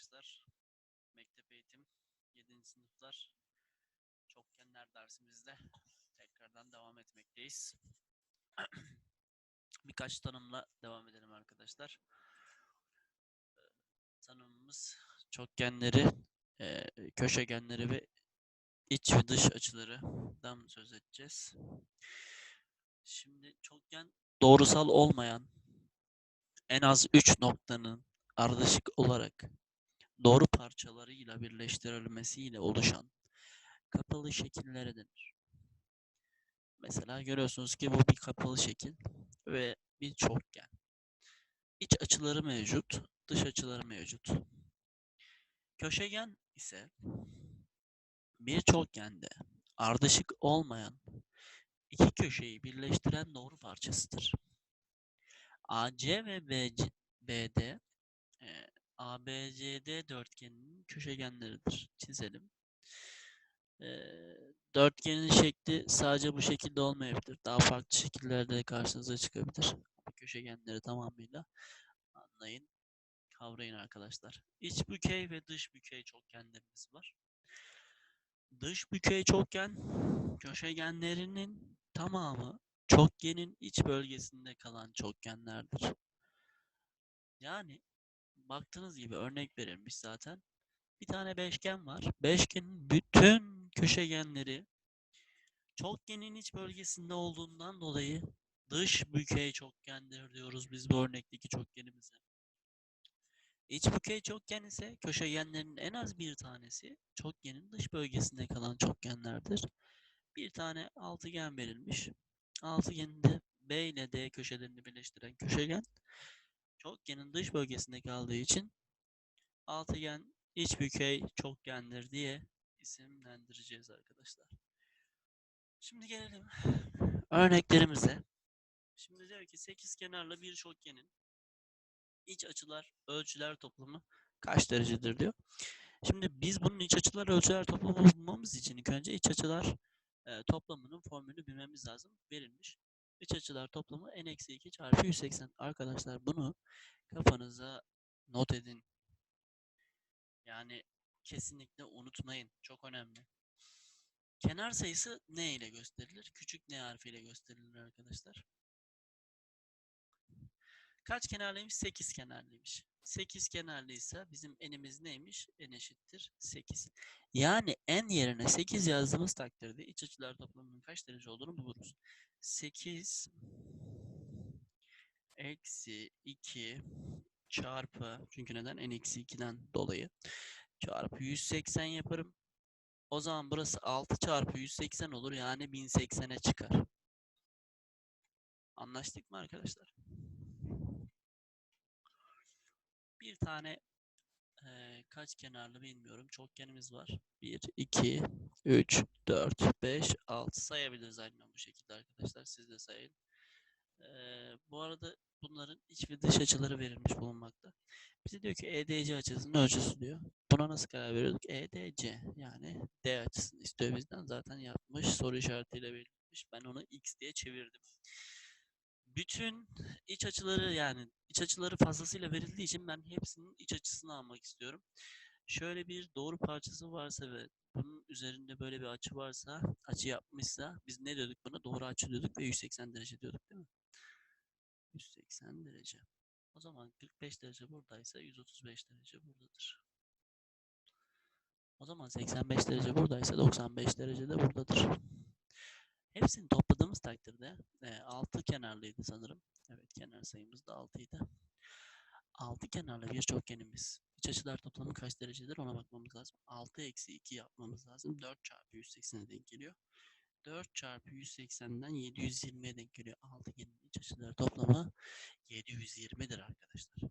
arkadaşlar. Mektep eğitim 7. sınıflar çokgenler dersimizde tekrardan devam etmekteyiz. Birkaç tanımla devam edelim arkadaşlar. Ee, Tanımımız çokgenleri, e, köşegenleri ve iç ve dış açılarından söz edeceğiz. Şimdi çokgen doğrusal olmayan en az 3 noktanın ardışık olarak doğru parçalarıyla birleştirilmesiyle oluşan kapalı şekillere denir. Mesela görüyorsunuz ki bu bir kapalı şekil ve bir çokgen. İç açıları mevcut, dış açıları mevcut. Köşegen ise bir çokgende ardışık olmayan iki köşeyi birleştiren doğru parçasıdır. AC ve BD e, ABCD dörtgeninin köşegenleridir. Çizelim. E, dörtgenin şekli sadece bu şekilde olmayabilir. Daha farklı şekillerde de karşınıza çıkabilir. Köşegenleri tamamıyla anlayın, kavrayın arkadaşlar. İç bükey ve dış bükey çokgenlerimiz var. Dış bükey çokgen köşegenlerinin tamamı çokgenin iç bölgesinde kalan çokgenlerdir. Yani baktığınız gibi örnek verilmiş zaten. Bir tane beşgen var. Beşgenin bütün köşegenleri çokgenin iç bölgesinde olduğundan dolayı dış bükey çokgendir diyoruz biz bu örnekteki çokgenimize. İç bükey çokgen ise köşegenlerin en az bir tanesi çokgenin dış bölgesinde kalan çokgenlerdir. Bir tane altıgen verilmiş. Altıgeninde B ile D köşelerini birleştiren köşegen çokgenin dış bölgesinde kaldığı için altıgen iç bükey çokgendir diye isimlendireceğiz arkadaşlar. Şimdi gelelim örneklerimize. Şimdi diyor ki 8 kenarlı bir çokgenin iç açılar ölçüler toplamı kaç derecedir diyor. Şimdi biz bunun iç açılar ölçüler toplamı bulmamız için ilk önce iç açılar e, toplamının formülünü bilmemiz lazım. Verilmiş. İç açılar toplamı n-2 çarpı 180. Arkadaşlar bunu kafanıza not edin. Yani kesinlikle unutmayın. Çok önemli. Kenar sayısı ne ile gösterilir? Küçük n harfiyle gösterilir arkadaşlar. Kaç kenarlıymış? 8 kenarlıymış. 8 kenarlıysa bizim enimiz neymiş? n eşittir 8. Yani n yerine 8 yazdığımız takdirde iç açılar toplamının kaç derece olduğunu buluruz. 8 eksi 2 çarpı çünkü neden n eksi 2'den dolayı çarpı 180 yaparım. O zaman burası 6 çarpı 180 olur yani 1080'e çıkar. Anlaştık mı arkadaşlar? Bir tane eee, kaç kenarlı bilmiyorum. Çokgenimiz var. 1, 2, 3, 4, 5, 6 sayabiliriz aynen bu şekilde arkadaşlar. Siz de sayın. Eee, bu arada bunların iç ve dış açıları verilmiş bulunmakta. Bize diyor ki EDC açısının ölçüsü diyor. Buna nasıl karar veriyorduk? EDC yani D açısını istiyor bizden. Zaten yapmış soru işaretiyle verilmiş. Ben onu X diye çevirdim. Bütün iç açıları yani iç açıları fazlasıyla verildiği için ben hepsinin iç açısını almak istiyorum. Şöyle bir doğru parçası varsa ve bunun üzerinde böyle bir açı varsa, açı yapmışsa biz ne diyorduk buna? Doğru açı diyorduk ve 180 derece diyorduk değil mi? 180 derece. O zaman 45 derece buradaysa 135 derece buradadır. O zaman 85 derece buradaysa 95 derece de buradadır. Hepsini topladığımız takdirde 6 kenarlıydı sanırım. Evet kenar sayımız da 6 idi. 6 kenarlı bir çokgenimiz. İç açılar toplamı kaç derecedir ona bakmamız lazım. 6 eksi 2 yapmamız lazım. 4 çarpı 180'e denk geliyor. 4 çarpı 180'den 720'ye denk geliyor. Altıgenin iç açıları toplamı 720'dir arkadaşlar.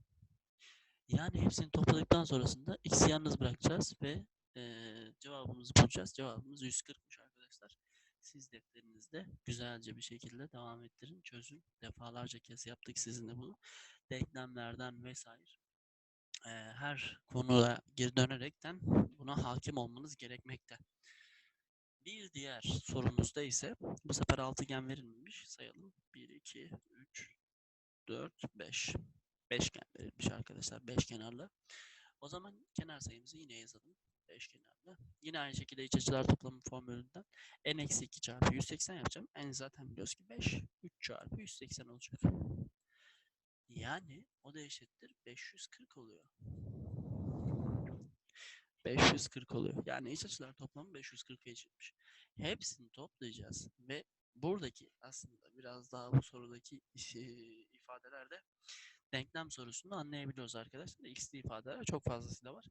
Yani hepsini topladıktan sonrasında x'i yalnız bırakacağız ve eee, cevabımızı bulacağız. Cevabımız 140'mış arkadaşlar. Siz defterinizde güzelce bir şekilde devam ettirin, çözün. Defalarca kez yaptık sizinle bunu. Denklemlerden vesaire eee, her konuya geri dönerekten buna hakim olmanız gerekmekte. Bir diğer sorumuzda ise bu sefer altıgen verilmemiş. Sayalım. 1, 2, 3, 4, 5. Beşgen verilmiş arkadaşlar. Beş kenarlı. O zaman kenar sayımızı yine yazalım. 5 kenarlı. Yine aynı şekilde iç açılar toplamı formülünden n eksi 2 çarpı 180 yapacağım. n zaten biliyoruz ki 5. 3 çarpı 180 olacak. Yani o da eşittir 540 oluyor. 540 oluyor. Yani iç açılar toplamı 540'a eşitmiş. Hepsini toplayacağız ve buradaki aslında biraz daha bu sorudaki ifadelerde denklem sorusunu anlayabiliyoruz arkadaşlar. X'li ifadeler çok fazlasıyla var.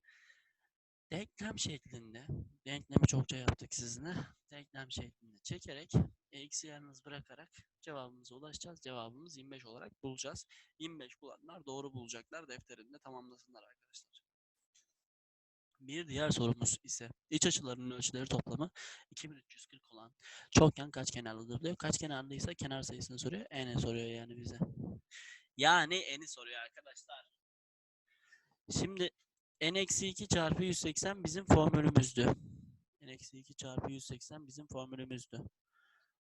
Denklem şeklinde, denklemi çokça yaptık sizinle. Denklem şeklinde çekerek, x'i yalnız bırakarak cevabımıza ulaşacağız. Cevabımız 25 olarak bulacağız. 25 bulanlar doğru bulacaklar. Defterinde tamamlasınlar arkadaşlar. Bir diğer sorumuz ise iç açılarının ölçüleri toplamı 2340 olan çokgen kaç kenarlıdır diyor. Kaç kenarlıysa kenar sayısını soruyor. N'e soruyor yani bize. Yani n'i soruyor arkadaşlar. Şimdi n-2 çarpı 180 bizim formülümüzdü. n-2 çarpı 180 bizim formülümüzdü.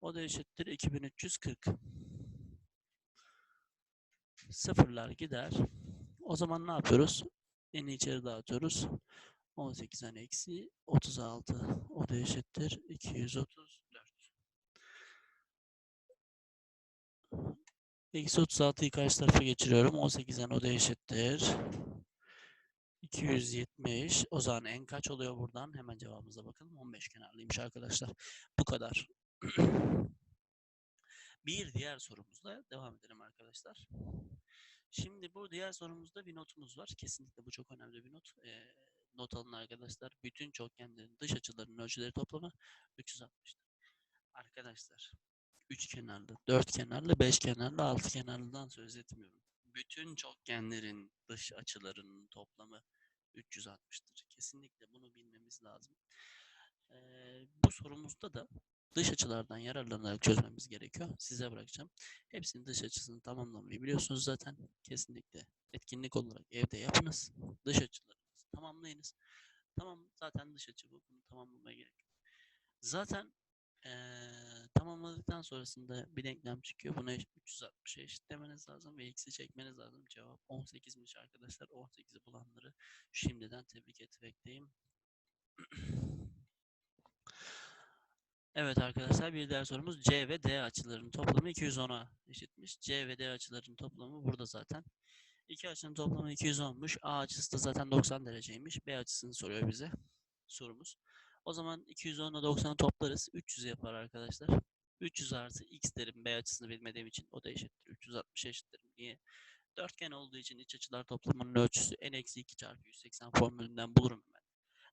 O da eşittir 2340. Sıfırlar gider. O zaman ne yapıyoruz? N'i içeri dağıtıyoruz. 18'den eksi 36. O da eşittir 234. Eksi 36'yı karşı tarafa geçiriyorum. 18'den o da eşittir. 270. O zaman en kaç oluyor buradan? Hemen cevabımıza bakalım. 15 kenarlıymış arkadaşlar. Bu kadar. Bir diğer sorumuzla devam edelim arkadaşlar. Şimdi bu diğer sorumuzda bir notumuz var. Kesinlikle bu çok önemli bir not. Ee, not alın arkadaşlar. Bütün çokgenlerin dış açılarının ölçüleri toplamı 360'tır. Arkadaşlar üç kenarlı, dört kenarlı, beş kenarlı, altı kenarlıdan söz etmiyorum. Bütün çokgenlerin dış açılarının toplamı 360'tır. Kesinlikle bunu bilmemiz lazım. Ee, bu sorumuzda da dış açılardan yararlanarak çözmemiz gerekiyor. Size bırakacağım. Hepsinin dış açısını tamamlamayı biliyorsunuz zaten. Kesinlikle etkinlik olarak evde yapınız. Dış açılarınızı tamamlayınız. Tamam zaten dış açı bu. Bunu tamamlamaya gerek yok. Zaten eee, tamamladıktan sonrasında bir denklem çıkıyor. Buna 360'a eşitlemeniz lazım ve x'i çekmeniz lazım. Cevap 18'miş arkadaşlar. 18'i bulanları şimdiden tebrik etmekteyim. Evet arkadaşlar bir diğer sorumuz C ve D açılarının toplamı 210'a eşitmiş. C ve D açılarının toplamı burada zaten. İki açının toplamı 210'muş. A açısı da zaten 90 dereceymiş. B açısını soruyor bize sorumuz. O zaman 210 ile 90'ı toplarız. 300 yapar arkadaşlar. 300 artı x derim B açısını bilmediğim için o da eşittir. 360 eşittir. Niye? Dörtgen olduğu için iç açılar toplamının ölçüsü n-2 çarpı 180 formülünden bulurum hemen.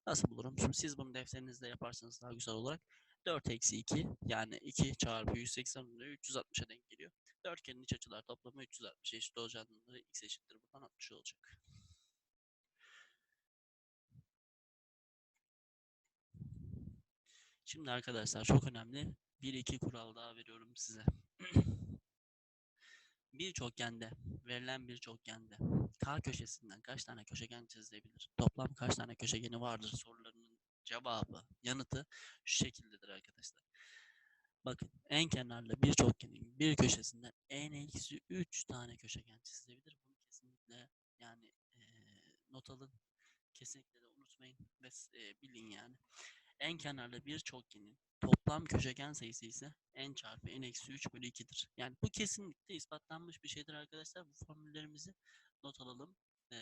Nasıl bulurum? Şimdi siz bunu defterinizde yaparsanız daha güzel olarak 4 eksi 2 yani 2 çarpı 180 oluyor 360'a denk geliyor. Dörtgenin iç açılar toplamı 360 eşit olacağından dolayı x eşittir buradan 60 olacak. Şimdi arkadaşlar çok önemli bir iki kural daha veriyorum size. bir çokgende verilen bir çokgende k köşesinden kaç tane köşegen çizilebilir? Toplam kaç tane köşegeni vardır sorularının cevabı, yanıtı şu şekildedir arkadaşlar. Bakın en kenarlı bir çokgenin bir köşesinden en eksi 3 tane köşegen çizilebilir. Bunu kesinlikle yani eee, not alın. Kesinlikle de unutmayın ve eee, bilin yani. En kenarlı bir çokgenin toplam köşegen sayısı ise n çarpı n eksi 3 bölü 2'dir. Yani bu kesinlikle ispatlanmış bir şeydir arkadaşlar. Bu formüllerimizi not alalım. Eee,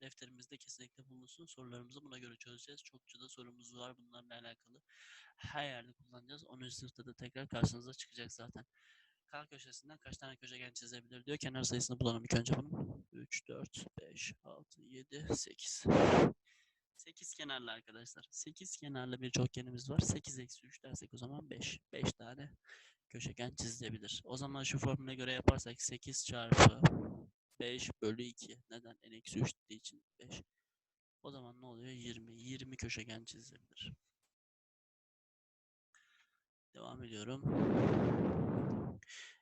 defterimizde kesinlikle bulunsun. Sorularımızı buna göre çözeceğiz. Çokça da sorumuz var bunlarla alakalı. Her yerde kullanacağız. 10. sınıfta da tekrar karşınıza çıkacak zaten. K köşesinden kaç tane köşegen çizebilir diyor. Kenar sayısını bulalım ilk önce bunun. 3, 4, 5, 6, 7, 8. 8 kenarlı arkadaşlar. 8 kenarlı bir çokgenimiz var. 8 eksi 3 dersek o zaman 5. 5 tane köşegen çizilebilir. O zaman şu formüle göre yaparsak 8 çarpı 5 bölü 2. Neden? n eksi 3 dediği için 5. O zaman ne oluyor? 20. 20 köşegen çizilebilir. Devam ediyorum.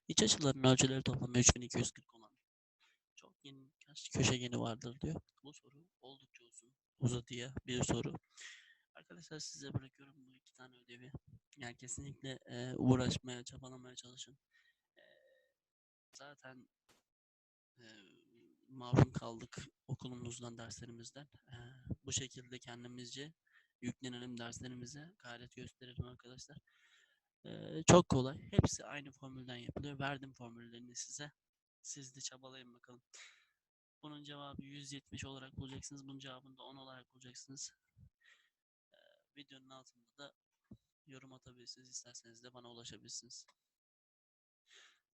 İç açıların ölçüleri toplamı 3240 olan çokgenin kaç köşegeni vardır diyor. Bu soru oldukça uzun, uzadıya bir soru. Arkadaşlar size bırakıyorum bu iki tane ödevi. Yani kesinlikle e, uğraşmaya, çabalamaya çalışın. E, zaten e, mahrum kaldık okulumuzdan, derslerimizden. Ee, bu şekilde kendimizce yüklenelim derslerimize, gayret gösterelim arkadaşlar. Ee, çok kolay. Hepsi aynı formülden yapılıyor. Verdim formüllerini size. Siz de çabalayın bakalım. Bunun cevabı 170 olarak bulacaksınız. Bunun cevabını da 10 olarak bulacaksınız. Ee, videonun altında da yorum atabilirsiniz. İsterseniz de bana ulaşabilirsiniz.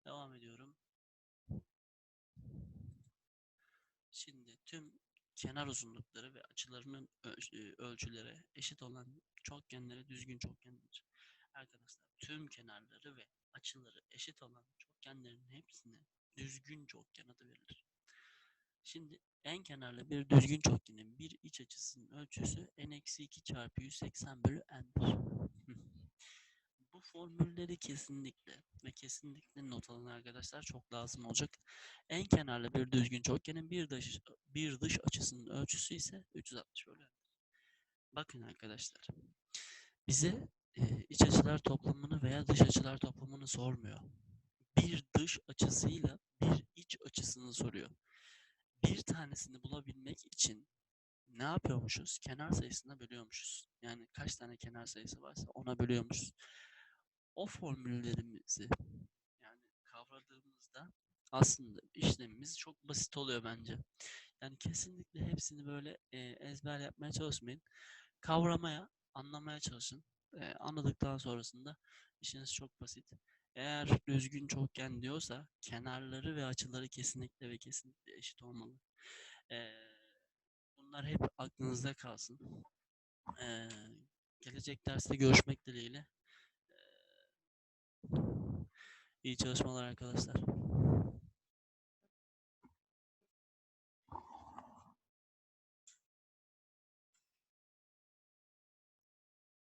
Devam ediyorum. Şimdi tüm kenar uzunlukları ve açılarının e, ölçüleri eşit olan çokgenlere düzgün çokgen denir. Arkadaşlar tüm kenarları ve açıları eşit olan çokgenlerin hepsine düzgün çokgen adı verilir. Şimdi en kenarlı bir düzgün çokgenin bir iç açısının ölçüsü n-2 çarpı 180 bölü n'dir. Bu formülleri kesinlikle ve kesinlikle not alın arkadaşlar çok lazım olacak. En kenarlı bir düzgün çokgenin bir dış, bir dış açısının ölçüsü ise 360 bölü n'dir. Bakın arkadaşlar. Bize e, iç açılar toplamını veya dış açılar toplamını sormuyor. Bir dış açısıyla bir iç açısını soruyor. Bir tanesini bulabilmek için ne yapıyormuşuz? Kenar sayısına bölüyormuşuz. Yani kaç tane kenar sayısı varsa ona bölüyormuşuz. O formüllerimizi yani kavradığımızda aslında işlemimiz çok basit oluyor bence. Yani kesinlikle hepsini böyle e, ezber yapmaya çalışmayın. Kavramaya, anlamaya çalışın. E, anladıktan sonrasında işiniz çok basit. Eğer düzgün çokgen diyorsa kenarları ve açıları kesinlikle ve kesinlikle eşit olmalı. E, bunlar hep aklınızda kalsın. E, gelecek derste görüşmek dileğiyle. E, iyi çalışmalar arkadaşlar.